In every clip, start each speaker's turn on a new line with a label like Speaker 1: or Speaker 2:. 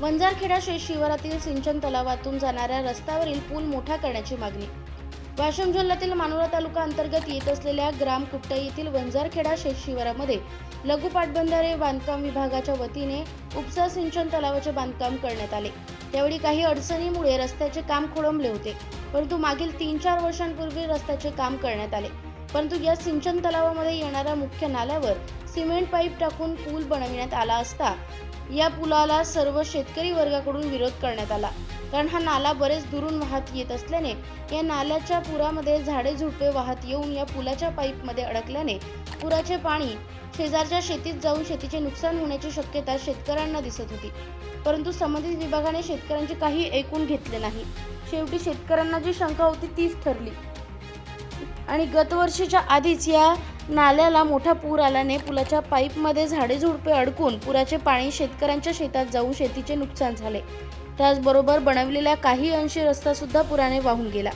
Speaker 1: वंजारखेडा शिवारातील सिंचन तलावातून जाणाऱ्या रस्त्यावरील पूल मोठा करण्याची मागणी. वाशिम जिल्ह्यातील मानोरा तालुका अंतर्गत येत असलेल्या ग्राम कुट्टई येथील वंजारखेडा शेत शिवारामध्ये लघु पाटबंधारे बांधकाम विभागाच्या वतीने उपसा सिंचन तलावाचे बांधकाम करण्यात आले. त्यावेळी काही अडचणीमुळे रस्त्याचे काम खोळंबले होते. परंतु मागील तीन चार वर्षांपूर्वी रस्त्याचे काम करण्यात आले. परंतु या सिंचन तलावामध्ये येणाऱ्या मुख्य नाल्यावर सिमेंट पाईप टाकून पूल बनविण्यात आला असता या पुलाला सर्व शेतकरी वर्गाकडून विरोध करण्यात आला. कारण हा नाला बरेच दुरून वाहत येत असल्याने या नाल्याच्या पुरामध्ये झाडे झुडपे वाहत येऊन या पुलाच्या पाईपमध्ये अडकल्याने पुराचे पाणी शेजारच्या शेतीत जाऊन शेतीचे नुकसान होण्याची शक्यता शेतकऱ्यांना दिसत होती. परंतु संबंधित विभागाने शेतकऱ्यांचे काही ऐकून घेतले नाही. शेवटी शेतकऱ्यांना जी शंका होती तीच ठरली. आणि गतवर्षीच्या आधीच या नाल्याला मोठा पूर आल्याने पुलाच्या पाईपमध्ये झाडे झुडपे अडकून पुराचे पाणी शेतकऱ्यांच्या शेतात जाऊन शेतीचे नुकसान झाले. त्याचबरोबर बनवलेल्या काही अंशी रस्ता सुद्धा पुराने वाहून गेला.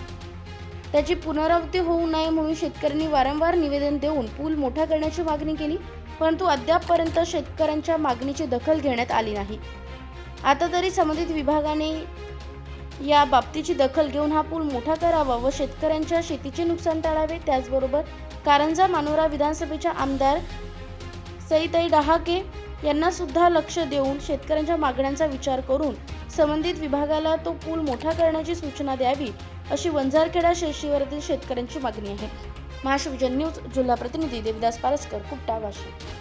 Speaker 1: त्याची पुनरावृत्ती होऊ नये म्हणून शेतकऱ्यांनी वारंवार निवेदन देऊन पूल मोठा करण्याची मागणी केली परंतु अद्यापपर्यंत शेतकऱ्यांच्या मागणीची दखल घेण्यात आली नाही. आता तरी संबंधित विभागाने या बाबतीची दखल घेऊन हा पूल मोठा करावा व शेतकऱ्यांच्या शेतीचे नुकसान टाळावे त्याचबरोबर कारंजा मानोरा विधानसभेच्या आमदार सईताई डहाके यांना सुद्धा लक्ष देऊन शेतकऱ्यांच्या मागण्यांचा विचार करून संबंधित विभागाला तो पूल मोठा करण्याची सूचना द्यावी अशी वंजारखेडा शेतीवरील शेतकऱ्यांची मागणी आहे. महाशिवजन न्यूज जिल्हा प्रतिनिधी देविदास पारसकर कुपटा वाशिम.